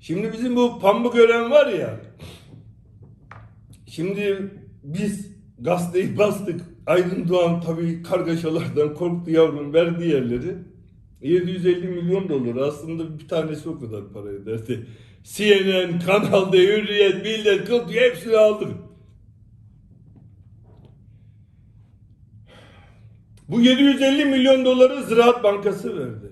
Şimdi bizim bu pamuk ölen var ya. Şimdi biz gazeteyi bastık. Aydın Doğan tabii kargaşalardan korktu yavrum verdi yerleri. 750 milyon dolar aslında bir tanesi o kadar para ederdi. CNN, Kanal D, Hürriyet, Millet, Kıl hepsini aldık. Bu 750 milyon doları Ziraat Bankası verdi.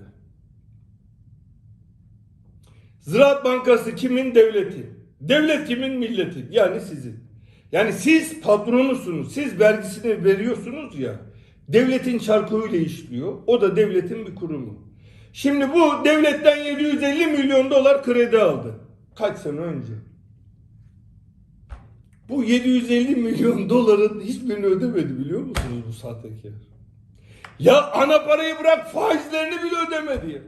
Ziraat Bankası kimin? Devleti. Devlet kimin? Milleti. Yani sizin. Yani siz patronusunuz. Siz vergisini veriyorsunuz ya. Devletin çarkıyla işliyor. O da devletin bir kurumu. Şimdi bu devletten 750 milyon dolar kredi aldı. Kaç sene önce? Bu 750 milyon doların hiçbirini ödemedi biliyor musunuz bu sahtekar? Ya ana parayı bırak faizlerini bile ödemedi ya.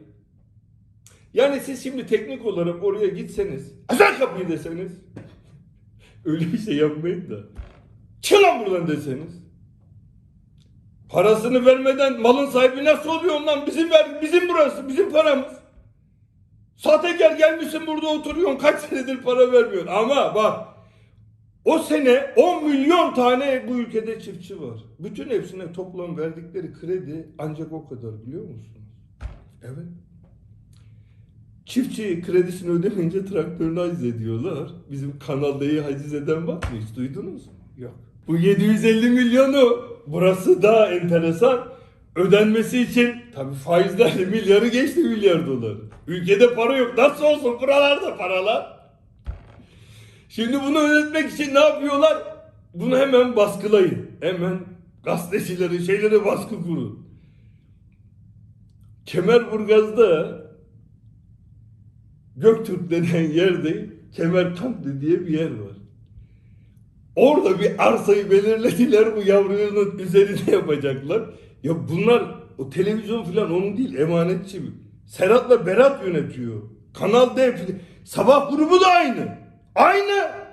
Yani siz şimdi teknik olarak oraya gitseniz, açar kapıyı deseniz, öyle bir şey yapmayın da, çık lan buradan deseniz, parasını vermeden malın sahibi nasıl oluyor ondan bizim ver, bizim burası, bizim paramız. Sahtekar gelmişsin burada oturuyorsun kaç senedir para vermiyorsun ama bak o sene 10 milyon tane bu ülkede çiftçi var. Bütün hepsine toplam verdikleri kredi ancak o kadar biliyor musunuz? Çiftçi kredisini ödemeyince traktörünü haciz ediyorlar. Bizim Kanal D'yi haciz eden var mı? Hiç duydunuz mu? Yok. Bu 750 milyonu burası daha enteresan. Ödenmesi için tabii faizlerle milyarı geçti milyar dolar. Ülkede para yok. Nasıl olsun buralarda paralar? Şimdi bunu ödetmek için ne yapıyorlar? Bunu hemen baskılayın. Hemen gazetecileri, şeylere baskı kurun. Kemerburgaz'da Göktürk denen yerde Kemerkantlı diye bir yer var. Orada bir arsayı belirlediler bu yavrunun üzerine yapacaklar. Ya bunlar o televizyon falan onun değil emanetçi. Serhat'la Berat yönetiyor. Kanal D sabah grubu da aynı. Aynı.